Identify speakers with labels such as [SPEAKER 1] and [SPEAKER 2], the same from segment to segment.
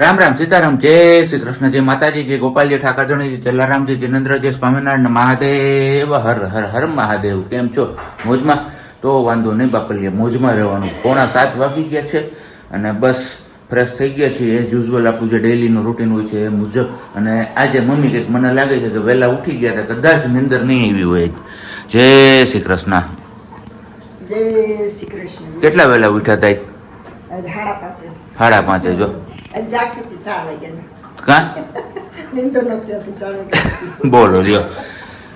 [SPEAKER 1] રામ રામ સીતારામ જય શ્રી કૃષ્ણ જય માતાજી જય ગોપાલજી ઠાકરજણી જલારામજી જિનેન્દ્ર જય સ્વામિનારાયણ મહાદેવ હર હર હર મહાદેવ. કેમ છો? મોજમાં? તો વાંધો નહીં બાપલિયા મોજમાં રહેવાનું. પોણા સાત વાગી ગયા છે અને બસ ફ્રેશ થઈ ગયા છીએ. એઝ યુઝ્યુઅલ આપણું જે ડેલીનું રૂટીન હોય છે એ મુજબ. અને આજે મમ્મી કંઈક મને લાગે છે કે વહેલા ઉઠી ગયા હતા કદાચ નિંદર નહીં આવી હોય. જય શ્રી કૃષ્ણ.
[SPEAKER 2] જય શ્રી કૃષ્ણ.
[SPEAKER 1] કેટલા વહેલા ઉઠ્યા હતા સાડા પાંચે જો.
[SPEAKER 2] જાગતી ચાર વાગ્યાના
[SPEAKER 1] કાં?
[SPEAKER 2] નીંદર નથી આવતી ચાર વાગ્યા
[SPEAKER 1] બોલો લ્યો.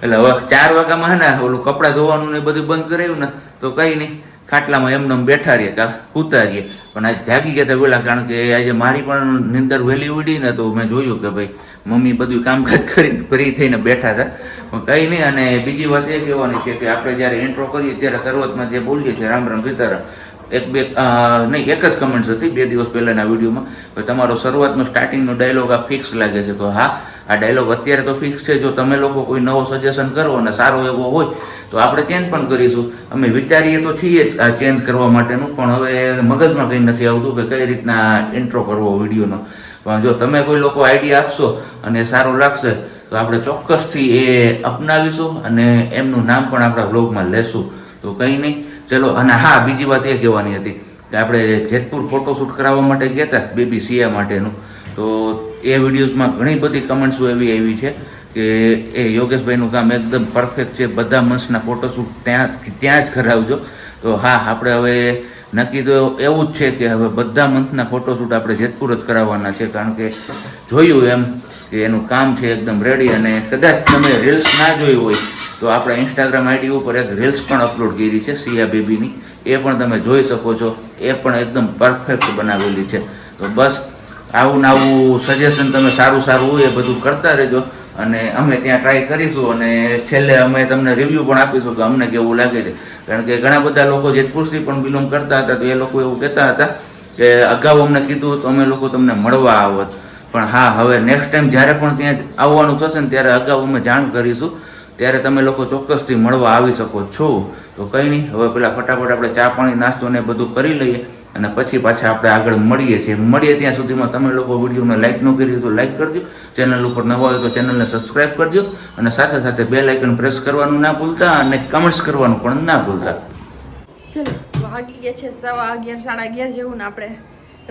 [SPEAKER 1] એટલે હવે ચાર વાગ્યામાં હે ને ઓલું કપડાં ધોવાનું ને બધું બંધ કરાયું ને તો કઈ નહીં ખાટલામાં એમને એમ બેઠા રહીએ કા સૂતા રહીએ. પણ આજ જાગી ગયા હતા પેલા કારણ કે આજે મારી પણ નિંદર વહેલી ઉડી ને તો મેં જોયું કે ભાઈ મમ્મી બધું કામકાજ કરીને ફ્રી થઈને બેઠા હતા પણ કઈ નહીં અને બીજી વાત એ કહેવાની છે કે આપણે જ્યારે એન્ટ્રો કરીએ ત્યારે શરૂઆતમાં જે બોલીએ છીએ રામ રામ સીતારામ એક બે નહીં, એક જ કમેન્ટ્સ હતી, બે દિવસ પહેલાના વિડીયોમાં તમારો શરૂઆતનો સ્ટાર્ટિંગનો ડાયલોગ આ ફિક્સ લાગે છે. તો હા, આ ડાયલોગ અત્યારે તો ફિક્સ છે. જો તમે લોકો કોઈ નવો સજેશન કરો અને સારો એવો હોય, તો આપણે ચેન્જ પણ કરીશું. અમે વિચારીએ તો છીએ જ આ ચેન્જ કરવા માટેનું, પણ હવે મગજમાં કંઈ નથી આવતું કે કઈ રીતના ઇન્ટ્રો કરવો વિડીયોનો. પણ જો તમે કોઈ લોકો આઈડિયા આપશો અને સારો લાગશે, તો આપણે ચોક્કસથી એ અપનાવીશું અને એમનું નામ પણ આપણા બ્લોગમાં લેશું. તો કંઈ નહીં. ચલો, અને હા, બીજી વાત એ કહેવાની હતી કે આપણે જેતપુર ફોટોશૂટ કરાવવા માટે ગયા હતા બેબી સિયા માટેનું. તો એ વિડીયોઝમાં ઘણી બધી કમેન્ટ્સો એવી આવી છે કે એ યોગેશભાઈનું કામ એકદમ પરફેક્ટ છે, બધા મંચના ફોટોશૂટ ત્યાં ત્યાં જ કરાવજો. તો હા, આપણે હવે નક્કી તો એવું જ છે કે હવે બધા મંથના ફોટોશૂટ આપણે જેતપુર જ કરાવવાના છે, કારણ કે જોયું એમ કે એનું કામ છે એકદમ રેડી અને કદાચ તમે રીલ્સ ના જોઈ હોય તો આપણા ઇન્સ્ટાગ્રામ આઈડી ઉપર એક રીલ્સ પણ અપલોડ કરી છે, સિયા બેબીની. એ પણ તમે જોઈ શકો છો. એ પણ એકદમ પરફેક્ટ બનાવેલી છે. તો બસ, આવું આવું સજેશન તમે સારું સારું હોય એ બધું કરતા રહેજો અને અમે ત્યાં ટ્રાય કરીશું અને છેલ્લે અમે તમને રિવ્યૂ પણ આપીશું કે અમને કેવું લાગે છે. કારણ કે ઘણા બધા લોકો જેતપુરથી પણ બિલોંગ કરતા હતા, તો એ લોકો એવું કહેતા હતા કે અગાઉ અમને કીધું તો અમે લોકો તમને મળવા આવત. પણ હા, હવે નેક્સ્ટ ટાઈમ જ્યારે પણ ત્યાં આવવાનું થશે ને ત્યારે અગાઉ અમે જાણ કરીશું. ત્યારે તમે લોકો ચોક્કસથી મળવા આવી શકો છો. તો કંઈ નહીં, હવે પેલા ફટાફટ આપણે ચા પાણી, નાસ્તો ને બધું કરી લઈએ અને પછી પાછા આપણે આગળ મળીએ છીએ. મળીએ ત્યાં સુધીમાં તમે લોકો વિડીયોને લાઈક ન કરી તો લાઈક કરજો. ચેનલ ઉપર નવા હોય તો ચેનલને સબસ્ક્રાઈબ કરજો. અને સાથે સાથે બે લાઇકન પ્રેસ કરવાનું ના ભૂલતા અને કમેન્ટ્સ કરવાનું પણ ના ભૂલતા.
[SPEAKER 3] ચલો, વાગી ગયા છે સવા અગિયાર, સાડા અગિયાર જેવું ને આપણે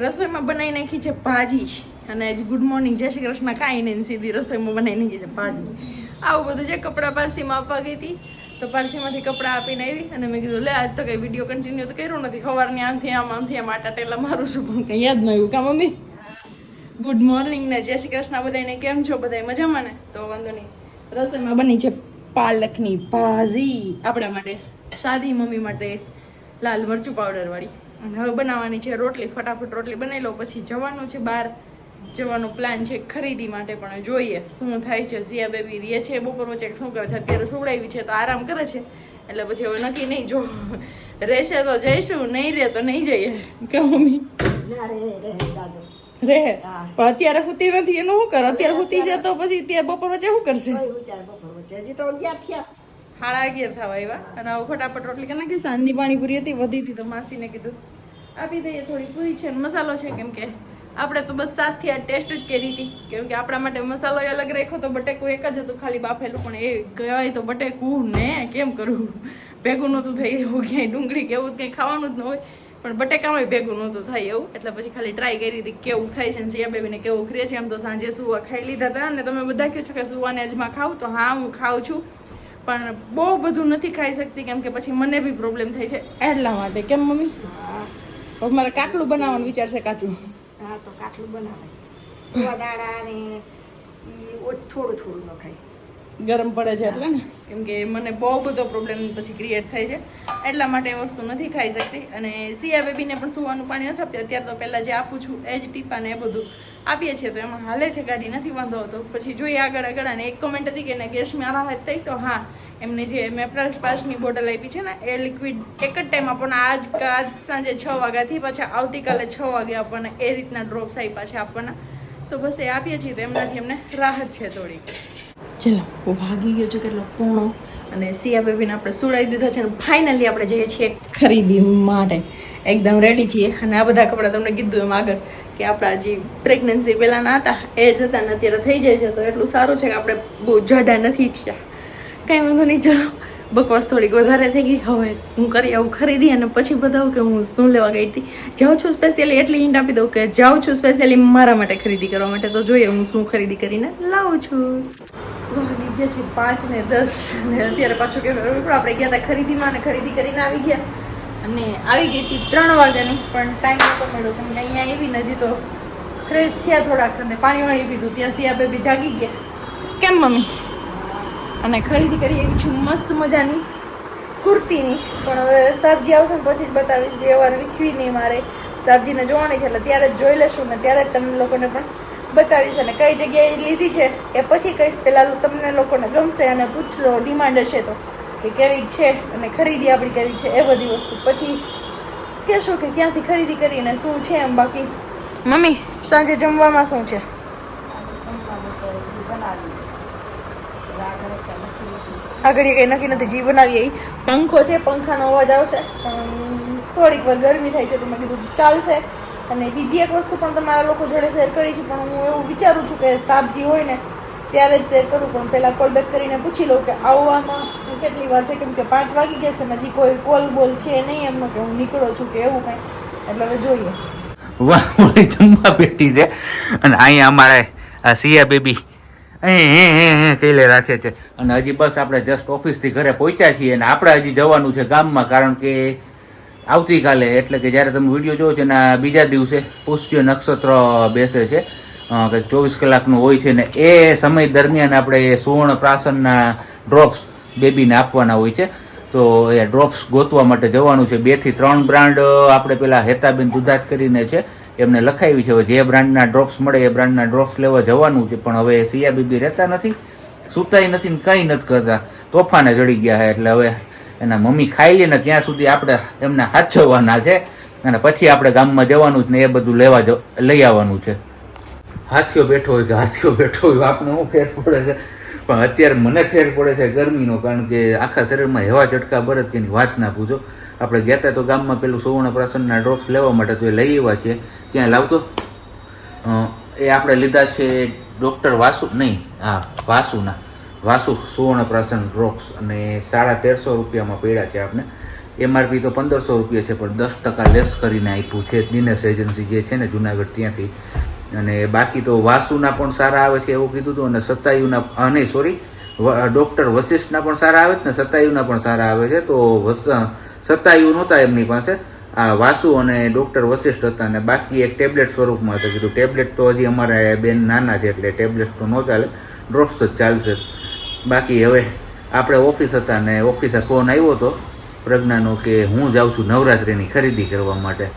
[SPEAKER 3] રસોઈમાં બનાવી નાખી છે ભાજી. અને ગુડ મોર્નિંગ જય શ્રી કૃષ્ણ, કાંઈ નહીં, સીધી રસોઈમાં બનાવી નાખી છે ભાજી. આવું બધું છે, કપડાં પારસીમાં આપવા ગઈ હતી. તો પારસીમાંથી કપડાં આપીને આવી અને મેં કીધું, લે, આજ તો કંઈ વીડિયો કન્ટિન્યુ તો કર્યો નથી. સવારની આમથી આમ આમથી આમ આટા ટેલા મારું છું. પણ કંઈ યાદ ન આવ્યું. કા, મમ્મી? ગુડ મોર્નિંગ ને. જય શ્રી કૃષ્ણ. બધાને કેમ છો? બધા મજામાં ને? તો વાંધો નહીં. રસોઈમાં બની છે પાલકની ભાજી આપણા માટે. સાદી મમ્મી માટે લાલ મરચું પાવડર વાળી. અને હવે બનાવવાની છે રોટલી. ફટાફટ રોટલી બનાવી લો. પછી જવાનું છે બહાર. જવાનો પ્લાન છે ખરીદી માટે પણ જોઈએ શું થાય છે. સિયા બેબી રે છે બપોર વચ્ચે શું કરે છે? અત્યારે સુવડાવી છે તો આરામ કરે છે. એટલે પછી હવે નક્કી નહીં જો રહેશે તો જઈશું નહીં રહે તો નહીં જઈએ. કે મમ્મી?
[SPEAKER 2] રે રે.
[SPEAKER 3] પણ અત્યારે હુતી નથી એનું શું કરે? અત્યારે હુતી છે તો પછી ત્યાં બપોર વચ્ચે શું કરશે? સાડા અગિયાર થવા આવ્યા. અને આવું ફટાફટ રોટલી કે નાખી. સાંજની પાણીપુરી હતી વધી હતી તો માસીને કીધું આપી દઈએ થોડી પૂરી છે મસાલો છે કેમ કે આપણે તો બસ સાથથી આ ટેસ્ટ જ કરી હતી. કેમ કે આપણા માટે મસાલો અલગ રાખ્યો તો બટેકું એક જ હતું ખાલી બાફેલું પણ એ કહેવાય તો બટેકું ને કેમ કરવું ભેગું નહોતું થઈ એવું ક્યાંય ડુંગળી કે એવું કંઈ ખાવાનું જ ન હોય. પણ બટેકામાં ભેગું નહોતું થાય એવું. એટલે પછી ખાલી ટ્રાય કરી હતી કેવું થાય છે ને સિયા બેબીને કેવું ખરે છે આમ તો સાંજે સુવા ખાઈ લીધા હતા અને તમે બધા કહો છો કે સુવાને અજમાં ખાવ તો હા હું ખાઉં છું. પણ બહુ બધું નથી ખાઈ શકતી કેમ કે પછી મને બી પ્રોબ્લેમ થાય છે એટલા માટે. કેમ મમ્મી? મારે કાકલું બનાવવાનું વિચાર છે કાચું.
[SPEAKER 2] હા તો કાટલું બનાવાય સુવાદાણા ને થોડું થોડું નખાય.
[SPEAKER 3] ગરમ પડે છે એટલે ને? કેમ કે મને બહુ બધો પ્રોબ્લેમ પછી ક્રિએટ થાય છે. એટલા માટે એ વસ્તુ નથી ખાઈ શકતી. અને સિયા બેબીને પણ સુવાનું પાણી નથી આપતી. અત્યારે તો પહેલાં જે આપું છું એ જ ટીપા ને એ બધું આપીએ છીએ. તો એમાં હાલે છે ગાડી નથી વાંધો આવતો. પછી જોઈએ આગળ આગળ. અને એક કોમેન્ટ હતી કે એને ગેસમાં રાહત થઈ તો હા એમને જે મેપ્રલ સ્પાસની બોટલ આપી છે ને, એ લિક્વિડ એક જ ટાઈમ આપણને આજ આજ સાંજે છ વાગ્યાથી પાછા આવતીકાલે છ વાગે આપણને એ રીતના ડ્રોપ્સ આપ્યા છે આપણને. તો બસ એ આપીએ છીએ તો એમનાથી એમને રાહત છે થોડી ચલો ભાગી ગયો છે કેટલો પૂર્ણો અને સિયા બેબીને આપણે સુડાવી દીધા છે અને ફાઇનલી આપણે જઈએ છીએ ખરીદી માટે. એકદમ રેડી છીએ. અને આ બધા કપડાં તમને કીધું એમ આગળ કે આપણા જે પ્રેગ્નન્સી પહેલાંના હતા, એ જ હતા ને અત્યારે થઈ જાય છે. તો એટલું સારું છે કે આપણે બહુ જાડા નથી થયા. કાંઈ વાંધો નહીં, ચલો. બકવાસ થોડીક વધારે થઈ ગઈ. હવે હું કરી આવું ખરીદી અને પછી બતાવું કે હું શું લેવા ગઈ હતી. જાઉં છું સ્પેશિયલી એટલી હિન્ટ આપી દઉં કે જાઉં છું સ્પેશિયલી મારા માટે ખરીદી કરવા માટે. તો જોઈએ હું શું ખરીદી કરીને લાવું છું. વાગી ગયા છે પાંચ ને દસ. ને અત્યારે પાછું કે આપણે ગયા હતા ખરીદીમાં અને ખરીદી કરીને આવી ગયા. અને આવી ગઈ હતી ત્રણ વાગ્યાની, પણ ટાઈમ નતો મળ્યો. કેમ કે અહીંયા એવી નથી તો ફ્રેશ થયા થોડાક. અને પાણી વાળી પીધું. ત્યાં સિયા બેબી જાગી ગયા. કેમ, મમ્મી? અને ખરીદી કરી એવી છું મસ્ત મજાની કુર્તીની. પણ હવે સબ્જી આવશે ને પછી જ બતાવીશ બે વાર વીખવી નહીં મારે. સબ્જીને જોવાની છે એટલે ત્યારે જ જોઈ લેશું ને ત્યારે જ તમને લોકોને પણ બતાવીશ અને કઈ જગ્યાએ લીધી છે એ પછી કહીશ. પહેલાં તમને લોકોને ગમશે અને પૂછશો ડિમાન્ડ હશે તો કે કેવી છે અને ખરીદી આપણી કેવી છે એ બધી વસ્તુ. પછી કહેશો કે ક્યાંથી ખરીદી કરીને શું છે એમ બાકી? મમ્મી, સાંજે જમવામાં શું છે
[SPEAKER 2] જમવાનું તો હજી બનાવી આગળ અત્યારે નથી નથી
[SPEAKER 3] આગળ કંઈ નક્કી નથી જી બનાવીએ. પંખો છે, પંખાનો અવાજ આવશે. પણ થોડીક વાર ગરમી થાય છે તો મેં કીધું ચાલશે. અને બીજી એક વસ્તુ પણ તમારા લોકો જોડે શેર કરી છે, પણ હું એવું વિચારું છું કે સાપજી હોય ને, ત્યારે જ શેર કરું. પણ પહેલાં કોલ બેક કરીને પૂછી લઉં કે આવવામાં કેટલી વાર છે? કેમ કે પાંચ વાગી ગયા છે ને હજી કોઈ કોલ બોલ છે નહીં એમનો કે હું નીકળો છું કે એવું કાંઈ. એટલે હવે જોઈએ.
[SPEAKER 1] વાહ જમવા બેઠી છે. અને અહીંયા અમારે સિયા બેબી કઈલે રાખે છે. અને હજી બસ આપણે જસ્ટ ઓફિસથી ઘરે પહોંચ્યા છીએ અને આપણે હજી જવાનું છે ગામમાં, કારણ કે આવતીકાલે, એટલે કે જ્યારે તમે વીડિયો જોવો છો એના બીજા દિવસે પુષ્ય નક્ષત્ર બેસે છે. કંઈક ચોવીસ કલાકનું હોય છે ને એ સમય દરમિયાન આપણે સુવર્ણ પ્રાસનના ડ્રોપ્સ બેબીને આપવાના હોય છે. તો એ ડ્રોપ્સ ગોતવા માટે જવાનું છે. બેથી ત્રણ બ્રાન્ડ આપણે પેલા હેતાબેન દુધાત કરીને છે. એમને લખાવી છે, હવે જે બ્રાન્ડના ડ્રોપ્સ મળે એ બ્રાન્ડના ડ્રોપ્સ લેવા જવાનું છે, પણ હવે સિયા બીબી રહેતા નથી, સુતાય નથી ને કંઈ નથી કરતા. તોફાને ચડી ગયા છે એટલે હવે એના મમ્મી ખાઈ લે ને ત્યાં સુધી આપણે એમને હાચવવાના છે, અને પછી આપણે ગામમાં જવાનું છે ને એ બધું લેવા જ, લઈ આવવાનું છે. હાથીઓ બેઠો હોય કે હાથીઓ બેઠો હોય આપણે ફેર પડે છે? પણ અત્યારે મને ફેર પડે છે ગરમીનો, કારણ કે આખા શરીરમાં હેવા ચટકા, બરત કે વાત ના પૂછો. આપણે ગયા હતા તો ગામમાં પેલું સુવર્ણ પ્રાસનના ડ્રોપ્સ લેવા માટે તો એ લઈ આવ્યા છે. ત્યાં લાવતો? એ આપણે લીધા છે ડૉક્ટર વાસુ, નહીં, હા, વાસુના. વાસુ સુવર્ણ પ્રાસન ડ્રોપ્સ અને સાડા તેરસો રૂપિયામાં પડ્યા છે આપણે એમઆરપી તો પંદરસો રૂપિયા છે, પણ દસ ટકા લેસ કરીને આપ્યું છે. દિનેશ એજન્સી જે છે ને જુનાગઢ ત્યાંથી. અને બાકી તો વાસુના પણ સારા આવે છે એવું કીધું હતું અને સતાયુના હા નહીં સોરી ડૉક્ટર વશિષ્ઠના પણ સારા આવે છે ને સતાયુના પણ સારા આવે છે. તો સતાયુ નહોતા એમની પાસે. આ વાસુ અને ડૉક્ટર વશિષ્ઠ હતા અને બાકી એક ટેબ્લેટ સ્વરૂપમાં હતા. કીધું ટેબ્લેટ તો હજી અમારા બેન નાના છે એટલે ટેબ્લેટ તો ન ચાલે. ડ્રોપ્સ જ ચાલશે. બાકી હવે આપણે ઓફિસ હતા ને ઓફિસે ફોન આવ્યો હતો પ્રજ્ઞાનો કે હું જાઉં છું નવરાત્રિની ખરીદી કરવા માટે.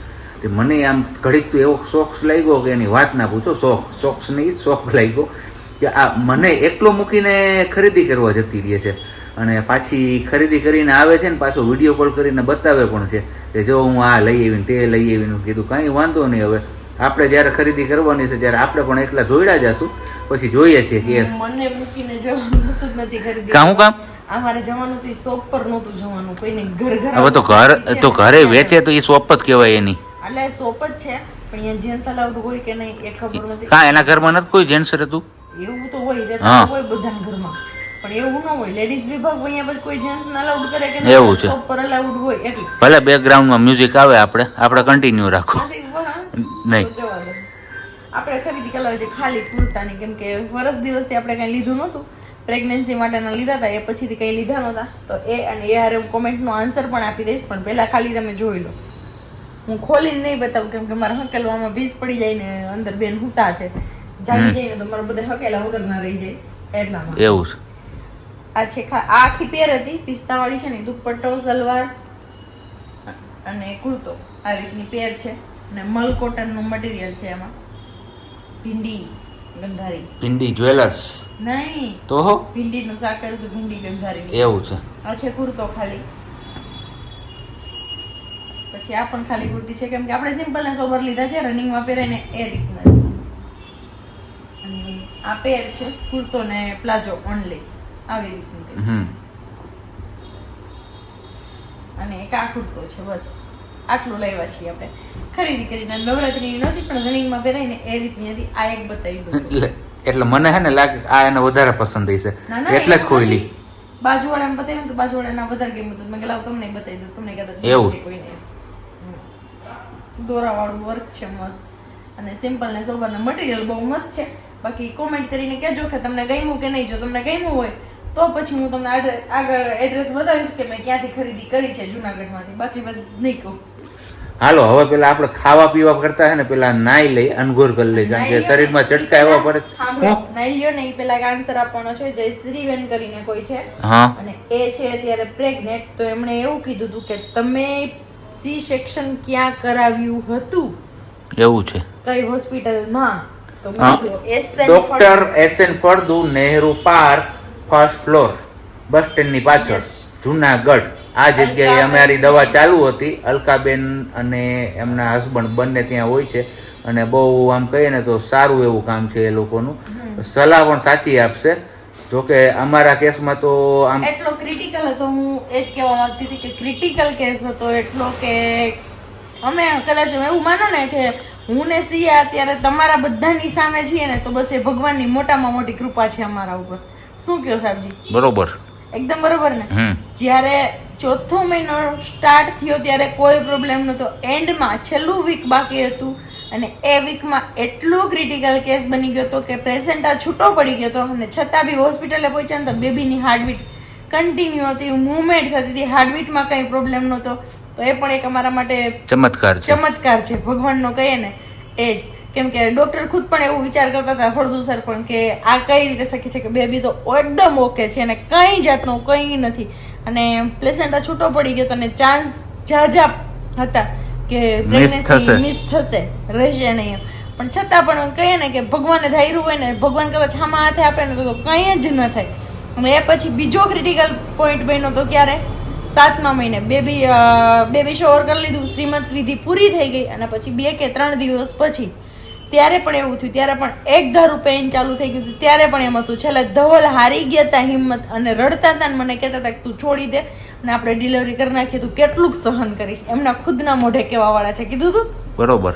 [SPEAKER 1] તે મને આમ ઘડીક તો એવો શોખ લાગ્યો કે એની વાત ના પૂછો. શોખ શોખ નહીં શોખ લાગ્યો કે આ મને એકલો મૂકીને ખરીદી કરવા જતી રહે છે. અને પાછી ખરીદી કરીને આવે છે ને પાછો વીડિયો કોલ કરીને બતાવે પણ છે કે જો હું આ લઈ આવીને તે લઈ આવીને કીધું કાંઈ વાંધો નહીં હવે. આપણે જ્યારે ખરીદી કરવાની છે ત્યારે આપણે પણ એકલા જોઈડા જશું. પછી જોઈએ છીએ કે
[SPEAKER 3] મને મૂકીને જવાનું નથી ખરીદી
[SPEAKER 1] કામ કામ?
[SPEAKER 3] અમારે જવાનું તો શોપ પર નહોતું જવાનું કોઈને ઘર ઘર
[SPEAKER 1] હવે તો ઘર તો ઘરે વેચે તો એ શોપ જ કહેવાય એની.
[SPEAKER 3] એટલે શોપ જ છે પણ અહીંયા જેન્ટ્સ અલાઉડ હોય કે નહીં એ ખબર નથી.
[SPEAKER 1] કાં એના ઘરમાં નથી કોઈ જેન્ટ્સ રહેતું?
[SPEAKER 3] એવું તો હોય બધાના ઘરમાં. પણ એવું ન હોય. લેડીઝ વિભાગ અહીંયા કોઈ જેન્ટ્સ અલાઉડ કરે કે
[SPEAKER 1] એવું છે.
[SPEAKER 3] ઉપર પર અલાઉડ હોય એટલે.
[SPEAKER 1] ભલે બેકગ્રાઉન્ડમાં મ્યુઝિક આવે આપણે આપણે કન્ટિન્યુ રાખો. નહીં.
[SPEAKER 3] આપણે ખરીદી કરાવી છે ખાલી કુર્તાની કેમ કે વરસ દિવસથી આપણે કઈ લીધું નહોતું. પ્રેગ્નન્સી માટેના લીધા હતા એ પછીથી કઈ લીધા નહોતા. તો એ અને એ હારે હું કોમેન્ટનો આન્સર પણ આપી દઈશ પણ પહેલા ખાલી તમે જોઈ લો. હું ખોલીને નહીં બતાવું કેમ કે મારા હકેલવામાં ભીજ પડી જાય ને અંદર બેન હુતા છે. જાગી જાય ને તો મારા બધા હકેલા વગર ના રહી જાય એટલા
[SPEAKER 1] એવું છે.
[SPEAKER 3] આ છે આ આખી પેર હતી પિસ્તાવાળી છે ને દુપટ્ટો સલવાર અને કુર્તો. આ રીતની પેર છે અને મલ કોટનનું મટીરિયલ છે એમાં. ભીંડી ગંધારી.
[SPEAKER 1] ભીંડી જ્વેલર્સ.
[SPEAKER 3] નહીં.
[SPEAKER 1] તો
[SPEAKER 3] ભીંડીનું શાક કર્યું ભીંડી ગંધારી
[SPEAKER 1] એવું છે.
[SPEAKER 3] આ છે કુર્તો ખાલી. પછી આ પણ ખાલી કુર્તી છે કેમ કે આપણે સિમ્પલ ને સોબર લીધા છે રનિંગમાં પહેરે ને એ રીતના. આ પેર છે કુર્તો ને પ્લાઝો ઓનલી આવી રીતનું અને એક આકૃતો છે બસ. આટલું લેવા છીએ આપણે. ખરીદી કરીને નવરાત્રી નથી પણ રનિંગમાં પહેરાઈને એ રીતની હતી. આ એક બતાવી
[SPEAKER 1] એટલે મને હે ને લાગે આ એને વધારે પસંદ થઈ છે.
[SPEAKER 3] ના, ના,
[SPEAKER 1] એટલે જ ખોઈલી
[SPEAKER 3] બાજુવાળાને બતાવ્યું તો બાજુવાળાના વધારે ગેમ હતું. મેં લાવ તમને બતાવી દઉં. તમને કહેતા
[SPEAKER 1] એવું?
[SPEAKER 3] કોઈને. દોરાવાળું વર્ક છે મસ્ત. અને સિમ્પલ ને સોબરના મટીરિયલ બહુ મસ્ત છે. બાકી કોમેન્ટ કરીને કહેજો કે તમને ગમ્યું કે નહીં. જો તમને ગમ્યું હોય તો પછી હું તમને આગળ એડ્રેસ બતાવીશ કે મેં ક્યાંથી ખરીદી કરી છે જુનાગઢમાંથી. બાકી બધું નહીં કહું.
[SPEAKER 1] હાલો હવે પેલા આપણે ખાવા પીવા કરતા હે ને પેલા નાઈ લઈ અનગોર કરી લઈ કારણ કે શરીરમાં ચટકા એવા પડે.
[SPEAKER 3] નાઈ લ્યો ને પેલા આન્સર આપવાનો છે જયશ્રીબેન કરીને કોઈ છે.
[SPEAKER 1] હા.
[SPEAKER 3] અને એ છે અત્યારે પ્રેગ્નેન્ટ તો એમણે એવું કીધું હતું કે તમે સી સેક્શન ક્યાં કરાવ્યું હતું?
[SPEAKER 1] એવું છે.
[SPEAKER 3] કઈ હોસ્પિટલમાં? તો મેં કીધું, S N
[SPEAKER 1] doctor S N Faldu Nehru park first floor bus સ્ટેન્ડની પાછળ જુનાગઢ. આ જગ્યાએ અમારી દવા ચાલુ હતી. અલકાબેન અને એમના હસબન્ડ બંને ત્યાં હોય છે. અને બહુ આમ કહીએ ને તો સારું એવું કામ છે એ લોકોનું. સલાહ પણ સાચી આપશે. જોકે અમારા કેસમાં તો આમ
[SPEAKER 3] એટલો ક્રિટિકલ હતો હું એ જ કહેવા માંગતી હતી કે ક્રિટિકલ કેસ હતો એટલો કે અમે કદાચ એવું માનો ને કે હું ને સિયા અત્યારે તમારા બધાની સામે છીએ ને તો બસ એ ભગવાનની મોટામાં મોટી કૃપા છે અમારા ઉપર. શું કહો સાહેબજી?
[SPEAKER 1] બરોબર.
[SPEAKER 3] એકદમ બરોબર ને? જ્યારે ચોથો મહિનો સ્ટાર્ટ થયો ત્યારે કોઈ પ્રોબ્લેમ નહોતો. એન્ડમાં છેલ્લું વીક બાકી હતું અને એ વીકમાં એટલો ક્રિટિકલ કેસ બની ગયો હતો કે પ્રેઝન્ટ આ છૂટો પડી ગયો હતો અને છતાં બી હોસ્પિટલે પહોંચ્યા ને તો બેબીની હાર્ટબીટ કન્ટિન્યુ હતી મૂવમેન્ટ થતી હતી. હાર્ટબીટમાં કંઈ પ્રોબ્લેમ નહોતો. તો એ પણ એક અમારા માટે
[SPEAKER 1] ચમત્કાર
[SPEAKER 3] ચમત્કાર છે. ભગવાનનો કહીએ ને એ જ. કેમ કે ડોક્ટર ખુદ પણ એવું વિચાર કરતા હતા હળદુ સર પણ કે આ કઈ રીતે શક્ય છે કે બેબી તો એકદમ ઓકે છે અને કઈ જાતનું કંઈ નથી. અને પ્લેસેન્ટા છૂટો પડી ગયો તો અને ચાન્સ જાજા હતા કે મિસ થશે. રહેશે નહીં. પણ છતાં પણ કહીએ ને કે ભગવાને ધાર્યું હોય ને ભગવાન કદાચ આમાં હાથે આપે ને તો કંઈ જ ન થાય. અને એ પછી બીજો ક્રિટિકલ પોઈન્ટ બન્યો તો ક્યારે? સાતમા મહિને. બેબી બેબી શોર કરી લીધું. શ્રીમંત વિધિ પૂરી થઈ ગઈ અને પછી બે કે ત્રણ દિવસ પછી ત્યારે પણ એવું થયું ત્યારે પણ એક ધારું પેઇન ચાલુ થઈ ગયું હતું ત્યારે પણ એમ હતું. છેલ્લે ધવલ હારી ગયા હતા હિંમત અને રડતા હતા ને મને કહેતા હતા કે તું છોડી દે અને આપણે ડિલિવરી કરી નાખીએ તું કેટલું સહન કરીશ. એમના ખુદના મોઢે કેવા વાળા છે કીધું તું?
[SPEAKER 1] બરોબર.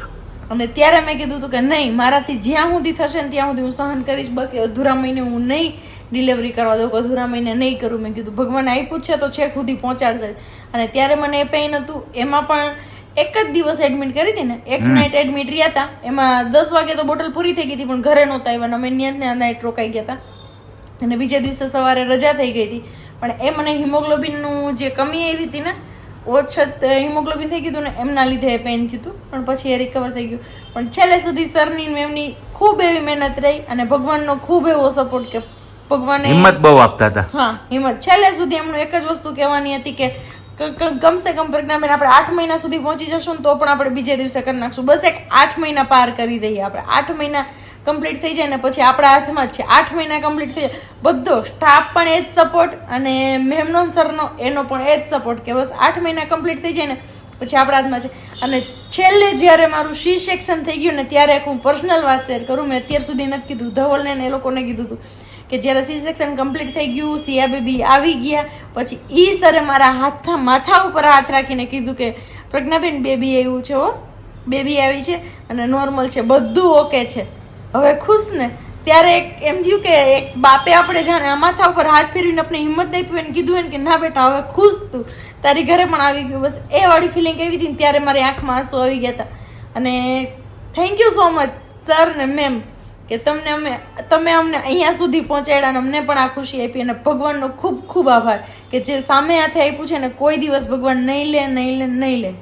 [SPEAKER 3] અને ત્યારે મેં કીધું હતું કે નહીં મારાથી જ્યાં સુધી થશે ને ત્યાં સુધી હું સહન કરીશ બાકી અધૂરા મહિને હું નહીં ડિલિવરી કરવા દઉં અધૂરા મહિને નહીં કરું. મેં કીધું ભગવાન આપ્યું છે તો છેક સુધી પહોંચાડશે. અને ત્યારે મને એ પેઇન હતું. એમાં પણ એક જ દિવસ એડમિટ કરી હતી ને? એક નાઇટ એડમિટ રહ્યા હતા. એમાં દસ વાગે તો બોટલ પૂરી થઈ ગઈ હતી પણ ઘરે નહોતા આવ્યા અમે ત્યાં જ નાઇટ રોકાઈ ગયા હતા. અને બીજા દિવસે સવારે રજા થઈ ગઈ હતી. પણ એ મને હિમોગ્લોબિનનું જે કમી આવી હતી ને ઓછત હિમોગ્લોબિન થઈ ગયું હતું ને એમના લીધે એ પેઇન થયું હતું. પણ પછી એ રિકવર થઈ ગયું. પણ છેલ્લે સુધી સરની એમની ખૂબ એવી મહેનત રહી અને ભગવાનનો ખૂબ એવો સપોર્ટ કે ભગવાને
[SPEAKER 1] હિંમત બહુ આપતા હતા.
[SPEAKER 3] હા હિંમત. છેલ્લે સુધી એમનું એક જ વસ્તુ કહેવાની હતી ક- કમસે કમ પ્રજ્ઞાબેન આપણે આઠ મહિના સુધી પહોંચી જશું તો પણ આપણે બીજે દિવસે કરી નાખશું. બસ એક આઠ મહિના પાર કરી દઈએ આપણે. આઠ મહિના કમ્પ્લીટ થઈ જાય ને પછી આપણા હાથમાં જ છે. આઠ મહિના કમ્પ્લીટ થઈ જાય. બધો સ્ટાફ પણ એ જ સપોર્ટ અને મેમનોન સરનો એનો પણ એ જ સપોર્ટ કે બસ આઠ મહિના કમ્પ્લીટ થઈ જાય ને પછી આપણા હાથમાં છે. અને છેલ્લે જ્યારે મારું સી સેક્શન થઈ ગયું ને ત્યારે એક હું પર્સનલ વાત શેર કરું. મેં અત્યાર સુધી નથી કીધું. ધવલને એ લોકોને કીધું હતું. કે જ્યારે સી સેક્શન કમ્પ્લીટ થઈ ગયું સિયા બેબી આવી ગયા, પછી એ સરે મારા હાથ માથા ઉપર હાથ રાખીને કીધું કે, પ્રજ્ઞાબેન બેબી આવ્યું છે હો. બેબી આવી છે અને નોર્મલ છે, બધું ઓકે છે. હવે ખુશ ને? ત્યારે એક એમ થયું કે એક બાપે આપણે જાણે આ માથા ઉપર હાથ ફેરવીને આપણે હિંમત આપી એને કીધું એને કે, ના બેટા, હવે ખુશ તું. તારી ઘરે પણ આવી ગયું. બસ એ વાળી ફિલિંગ એવી હતી ને ત્યારે મારી આંખમાં આંસુ આવી ગયા હતા. અને thank you so much sir ને મેમ કે તમને અમે, તમે અમને અહીંયા સુધી પહોંચાડ્યા અને અમને પણ આ ખુશી આપી અને ભગવાનનો ખૂબ ખૂબ આભાર કે જે સામે હાથે આપ્યું છે ને કોઈ દિવસ ભગવાન નહીં લે નહીં લે નહીં લે.